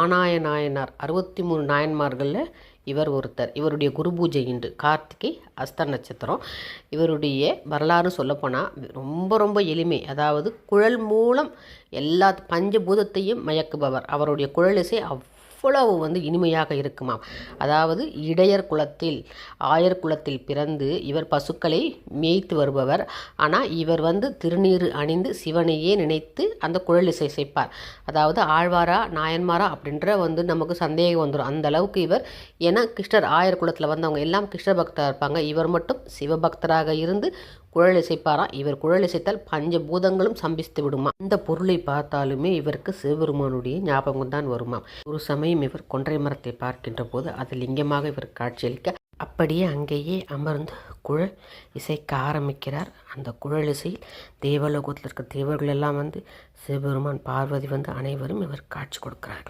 ஆனாய நாயனார் அறுபத்தி மூணு நாயன்மார்களில் இவர் ஒருத்தர். இவருடைய குரு பூஜை இன்று கார்த்திகை அஸ்த நட்சத்திரம். இவருடைய வரலாறு சொல்லப்போனால் ரொம்ப ரொம்ப எளிமை. அதாவது குழல் மூலம் எல்லா பஞ்சபூதத்தையும் மயக்குபவர். அவருடைய குழல் இசை அவ்வளவு வந்து இனிமையாக இருக்குமாம். அதாவது இடையர் குலத்தில் ஆயர் குலத்தில் பிறந்து இவர் பசுக்களை மேய்த்து வருபவர். ஆனால் இவர் வந்து திருநீறு அணிந்து சிவனையே நினைத்து அந்த குழல் இசை இசைப்பார் அதாவது ஆழ்வாரா நாயன்மாரா அப்படின்ற வந்து நமக்கு சந்தேகம் வந்துடும் அந்த அளவுக்கு இவர் ஏன்னா கிருஷ்ணர் ஆயர் குலத்தில் வந்தவங்க எல்லாம் கிருஷ்ண பக்தராக இருப்பாங்க. இவர் மட்டும் சிவபக்தராக இருந்து குழல் இசைப்பாராம் இவர் குழல் இசைத்தால் பஞ்சபூதங்களும் சம்பித்து விடுமா? இந்த பொருளை பார்த்தாலுமே இவருக்கு சிவபெருமானுடைய ஞாபகம் தான் வருமாம் ஒரு சமயம் இவர் கொன்றை மரத்தை பார்க்கின்ற போது அது லிங்கமாக இவர் காட்சியளிக்க அப்படியே அங்கேயே அமர்ந்து குழல் இசைக்க ஆரம்பிக்கிறார். அந்த குழல் இசையில் தேவலோகத்தில் இருக்க தேவர்கள் எல்லாம் வந்து சிவபெருமான் பார்வதி வந்து அனைவரும் இவர் காட்சி கொடுக்கிறார்கள்.